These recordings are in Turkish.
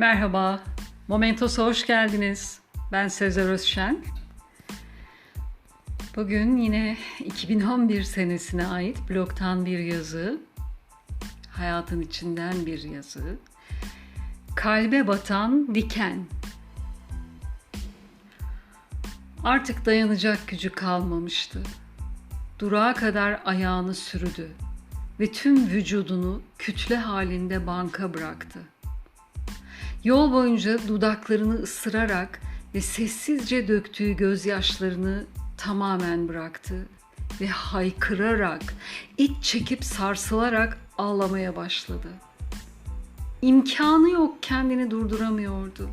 Merhaba, Momentos'a hoş geldiniz. Ben Sezer Özşen. Bugün yine 2011 senesine ait blogtan bir yazı, hayatın içinden bir yazı. Kalbe batan diken. Artık dayanacak gücü kalmamıştı. Durağa kadar ayağını sürüdü ve tüm vücudunu kütle halinde banka bıraktı. Yol boyunca dudaklarını ısırarak ve sessizce döktüğü gözyaşlarını tamamen bıraktı ve haykırarak, iç çekip sarsılarak ağlamaya başladı. İmkanı yok kendini durduramıyordu.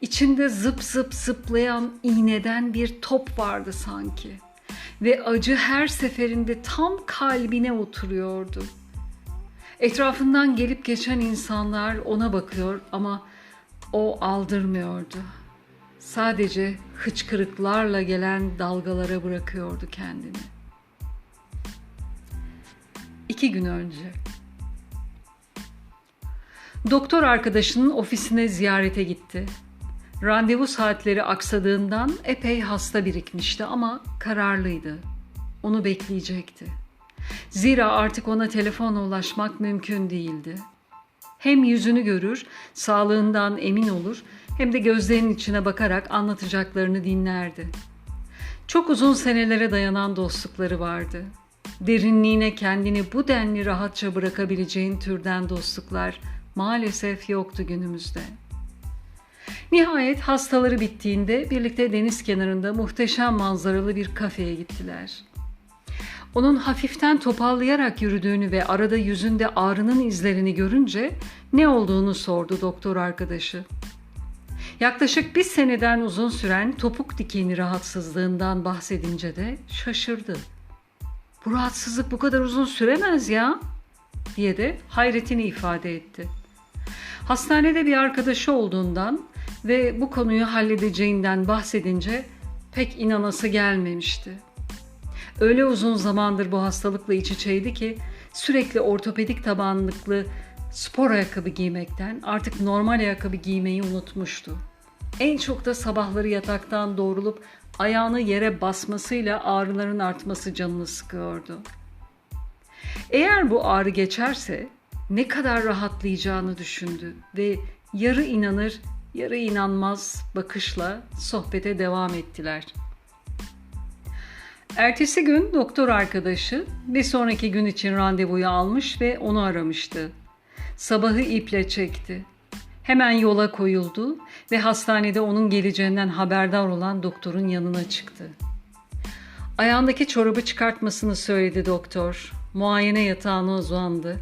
İçinde zıp zıp zıplayan iğneden bir top vardı sanki ve acı her seferinde tam kalbine oturuyordu. Etrafından gelip geçen insanlar ona bakıyor ama o aldırmıyordu. Sadece hıçkırıklarla gelen dalgalara bırakıyordu kendini. İki gün önce. Doktor arkadaşının ofisine ziyarete gitti. Randevu saatleri aksadığından epey hasta birikmişti ama kararlıydı. Onu bekleyecekti. Zira artık ona telefonla ulaşmak mümkün değildi. Hem yüzünü görür, sağlığından emin olur, hem de gözlerinin içine bakarak anlatacaklarını dinlerdi. Çok uzun senelere dayanan dostlukları vardı. Derinliğine kendini bu denli rahatça bırakabileceğin türden dostluklar maalesef yoktu günümüzde.'' Nihayet hastaları bittiğinde birlikte deniz kenarında muhteşem manzaralı bir kafeye gittiler. Onun hafiften topallayarak yürüdüğünü ve arada yüzünde ağrının izlerini görünce ne olduğunu sordu doktor arkadaşı. Yaklaşık bir seneden uzun süren topuk dikeni rahatsızlığından bahsedince de şaşırdı. Bu rahatsızlık bu kadar uzun süremez ya diye de hayretini ifade etti. Hastanede bir arkadaşı olduğundan ve bu konuyu halledeceğinden bahsedince pek inanası gelmemişti. Öyle uzun zamandır bu hastalıkla iç içeydi ki sürekli ortopedik tabanlıklı spor ayakkabı giymekten artık normal ayakkabı giymeyi unutmuştu. En çok da sabahları yataktan doğrulup ayağını yere basmasıyla ağrıların artması canını sıkıyordu. Eğer bu ağrı geçerse ne kadar rahatlayacağını düşündü ve yarı inanır, yarı inanmaz bakışla sohbete devam ettiler. Ertesi gün doktor arkadaşı bir sonraki gün için randevuyu almış ve onu aramıştı. Sabahı iple çekti. Hemen yola koyuldu ve hastanede onun geleceğinden haberdar olan doktorun yanına çıktı. Ayağındaki çorabı çıkartmasını söyledi doktor. Muayene yatağına uzandı.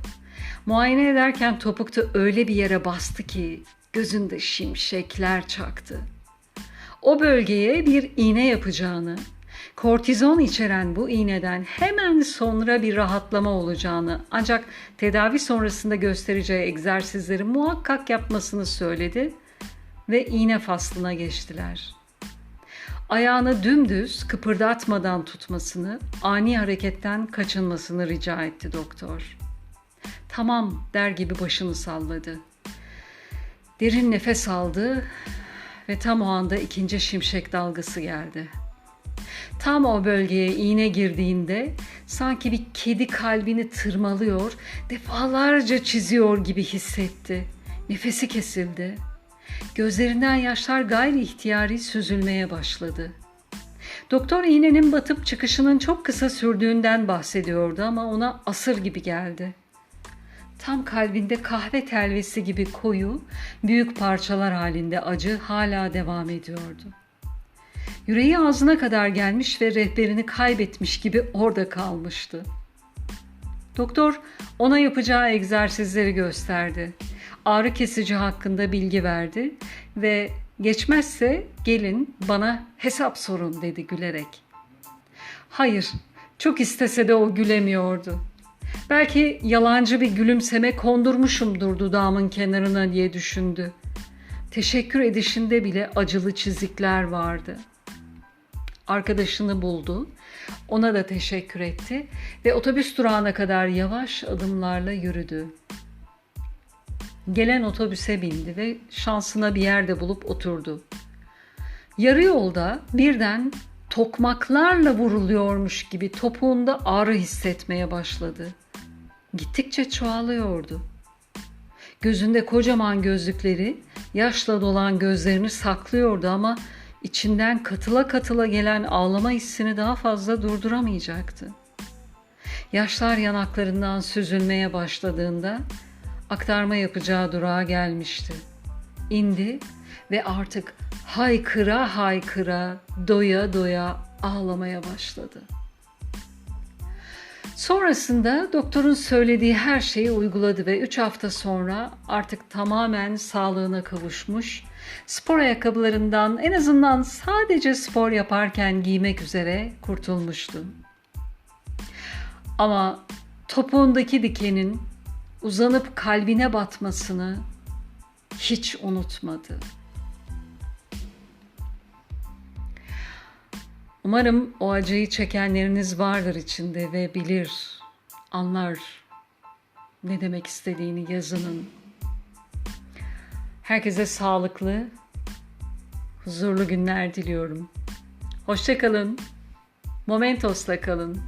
Muayene ederken topukta öyle bir yere bastı ki gözünde şimşekler çaktı. O bölgeye bir iğne yapacağını, kortizon içeren bu iğneden hemen sonra bir rahatlama olacağını ancak tedavi sonrasında göstereceği egzersizleri muhakkak yapmasını söyledi ve iğne faslına geçtiler. Ayağını dümdüz kıpırdatmadan tutmasını, ani hareketten kaçınmasını rica etti doktor. Tamam der gibi başını salladı. Derin nefes aldı ve tam o anda ikinci şimşek dalgası geldi. Tam o bölgeye iğne girdiğinde sanki bir kedi kalbini tırmalıyor, defalarca çiziyor gibi hissetti. Nefesi kesildi. Gözlerinden yaşlar gayri ihtiyari süzülmeye başladı. Doktor iğnenin batıp çıkışının çok kısa sürdüğünden bahsediyordu ama ona asır gibi geldi. Tam kalbinde kahve telvesi gibi koyu, büyük parçalar halinde acı hala devam ediyordu. Yüreği ağzına kadar gelmiş ve rehberini kaybetmiş gibi orada kalmıştı. Doktor ona yapacağı egzersizleri gösterdi. Ağrı kesici hakkında bilgi verdi ve geçmezse gelin bana hesap sorun dedi gülerek. Hayır, çok istese de o gülemiyordu. Belki yalancı bir gülümseme kondurmuşumdur dudağımın kenarına diye düşündü. Teşekkür edişinde bile acılı çizikler vardı. Arkadaşını buldu. Ona da teşekkür etti ve otobüs durağına kadar yavaş adımlarla yürüdü. Gelen otobüse bindi ve şansına bir yerde bulup oturdu. Yarı yolda birden tokmaklarla vuruluyormuş gibi topuğunda ağrı hissetmeye başladı. Gittikçe çoğalıyordu. Gözünde kocaman gözlükleri yaşla dolan gözlerini saklıyordu ama içinden katıla katıla gelen ağlama hissini daha fazla durduramayacaktı. Yaşlar yanaklarından süzülmeye başladığında aktarma yapacağı durağa gelmişti. İndi ve artık haykıra haykıra doya doya ağlamaya başladı. Sonrasında doktorun söylediği her şeyi uyguladı ve 3 hafta sonra artık tamamen sağlığına kavuşmuş, spor ayakkabılarından en azından sadece spor yaparken giymek üzere kurtulmuştu. Ama topuğundaki dikenin uzanıp kalbine batmasını hiç unutmadı. Umarım o acıyı çekenleriniz vardır içinde ve bilir, anlar ne demek istediğini yazının. Herkese sağlıklı, huzurlu günler diliyorum. Hoşçakalın. Momentos'la kalın.